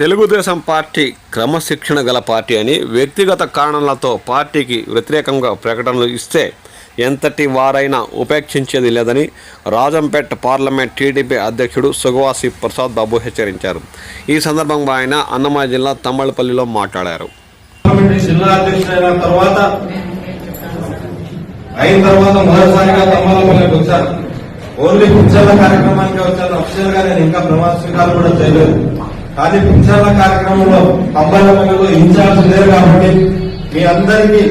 Telugu Desam party క్రమశిక్షణ గల party అని వ్యక్తిగత కారణాలతో పార్టీకి వ్యతిరేకంగా ప్రకటనలు ఇస్తే ఎంతటి వారైనా ఉపేక్షించేది లేదని రాజంపేట పార్లమెంట్ టీడీపీ అధ్యక్షుడు సుగవాసి ప్రసాద్ బాబు హెచ్చరించారు. ఈ సందర్భంగా ఆయన అన్నమయ్య జిల్లా తమ్మళ్ళపల్లిలో మాట్లాడారు. జిల్లా అధ్యక్షుడైన తర్వాత అయిన తర్వాత మొదటిసారిగా తమ్మలపల్లికి వచ్చాను ఓన్లీ పింఛన్ల కార్యక్రమానికి వచ్చాను అఫీషియల్గా నేను ఇంకా ప్రమాణ స్వీకారం కూడా చేయలేదు. కానీ పింఛన్ల కార్యక్రమంలో అంబాయిలో ఇన్ఛార్జ్ లేరు కాబట్టి మీ అందరికీ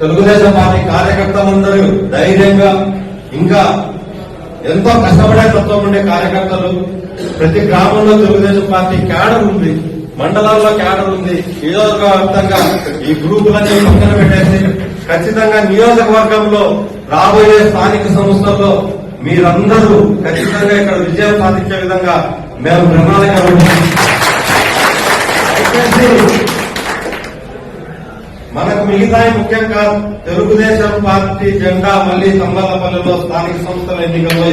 తెలుగుదేశం పార్టీ కార్యకర్తలందరూ ధైర్యంగా ఇంకా ఎంతో కష్టపడే తత్వం ఉండే కార్యకర్తలు ప్రతి గ్రామంలో తెలుగుదేశం పార్టీ క్యాడర్ ఉంది మండలాల్లో క్యాడర్ ఉంది. నియోజకవర్గంగా ఈ గ్రూపులన్నీ పక్కన పెట్టేసి ఖచ్చితంగా నియోజకవర్గంలో రాబోయే స్థానిక సంస్థల్లో మీరందరూ ఖచ్చితంగా ఇక్కడ విజయం సాధించే విధంగా మేము ప్రణాళిక కాబట్టి. మనకు మిగతా ముఖ్యంగా తెలుగుదేశం పార్టీ జెండా మళ్ళీ తంబలపల్లిలో స్థానిక సంస్థల ఎన్నికల్లో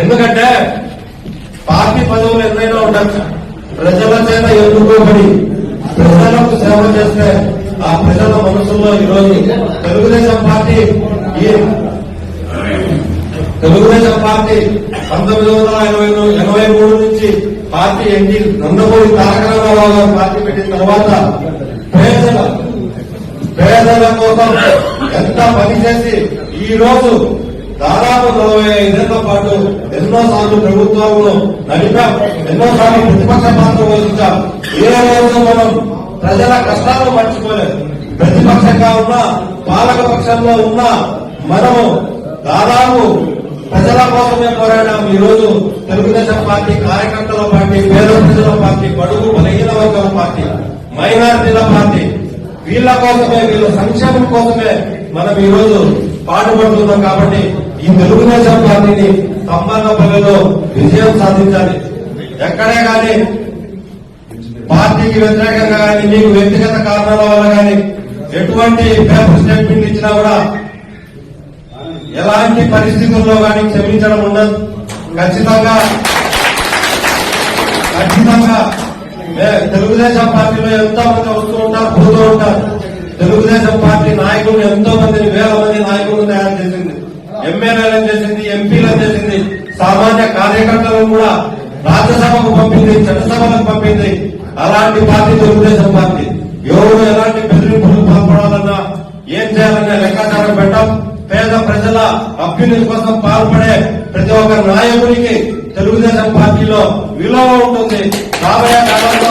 ఎందుకంటే పార్టీ పదవులు ఎన్నైనా ఉండొచ్చు. ప్రజల చేత ఎన్నుకోబడి ప్రజలకు సేవ చేస్తే ఆ ప్రజల మనసులో ఈరోజు తెలుగుదేశం పార్టీ ఈ తెలుగుదేశం పార్టీ పంతొమ్మిది వందల ఎనభై ఎనభై మూడు నుంచి పార్టీ ఎన్టీ నందమూరి తారక రామారావు గారు పార్టీ పెట్టిన తర్వాత పేదల పేదల కోసం ఎంత పనిచేసి ఈ రోజు దాదాపు నలభై ఐదేళ్ళ పాటు ఎన్నో సార్లు ప్రభుత్వంలో నడిపాం. ఎన్నో సార్లు ప్రతిపక్ష పాత్ర వహించాం ఏ రోజు మనం ప్రజల కష్టాలు మర్చిపోలేదు ప్రతిపక్షంగా ఉన్నా పాలక పక్షంలో ఉన్నా మనము దాదాపు ప్రజల కోసమే పోరాడాం. ఈ రోజు తెలుగుదేశం పార్టీ కార్యకర్తల పార్టీ పేద ప్రజల పార్టీ బడుగు బలహీన వర్గాల పార్టీ మైనారిటీల పార్టీ వీళ్ళ కోసమే వీళ్ళ సంక్షేమం కోసమే మనం ఈ రోజు పాటుపడుతున్నాం కాబట్టి ఈ తెలుగుదేశం పార్టీని సంబంధపల్లిలో విజయం సాధించాలి. ఎక్కడే కానీ పార్టీకి వ్యతిరేకంగా కానీ మీకు వ్యక్తిగత కారణాల వల్ల కానీ ఎటువంటి పేపర్ స్టేట్మెంట్ ఇచ్చినా కూడా ఎలాంటి పరిస్థితుల్లో కానీ క్షమించడం ఉండదు. ఖచ్చితంగా ఖచ్చితంగా. తెలుగుదేశం పార్టీలో ఎంతో మంది వస్తూ ఉంటారు పోతూ ఉంటారు. తెలుగుదేశం పార్టీ నాయకులు ఎంతో మందిని వేల మంది నాయకులను తయారు చేసింది. ఎమ్మెల్యేలను చేసింది ఎంపీలను చేసింది. సామాన్య కార్యకర్తలను కూడా రాజ్యసభకు పంపింది చట్టసభలకు పంపింది. అలాంటి పార్టీ తెలుగుదేశం పార్టీ. ఎవరు అభ్యున్నతి కోసం పాల్పడే ప్రతి ఒక్క నాయకుడికి తెలుగుదేశం పార్టీలో విలువ ఉంటుంది. రాబోయే కాలంలో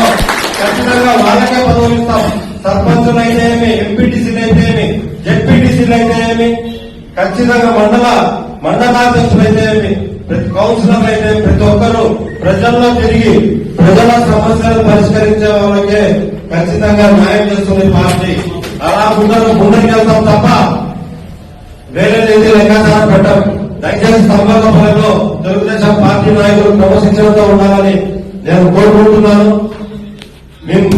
ఖచ్చితంగా వాళ్ళకే పదవులు ఇస్తాం. సర్పంచులు ఏమి ఎంపీటీసీలు ఏమి జెడ్పీటీసీలు ఏమి ఖచ్చితంగా మండల మండలాధ్యక్షులు ఏమి ప్రతి కౌన్సిలర్ అయితే ప్రతి ఒక్కరూ ప్రజల్లో తిరిగి ప్రజల సమస్యలు పరిష్కరించే వాళ్ళకే ఖచ్చితంగా న్యాయం చేస్తుంది పార్టీ. అలా ముందరు ముందరికి వెళ్తాం తప్ప వేరే నిధి లెక్కాచారం పెట్టం. దయచేసి సంబంధ ఫలంలో తెలుగుదేశం పార్టీ నాయకులు ప్రవశించడంతో ఉండాలని నేను కోరుకుంటున్నాను. మేము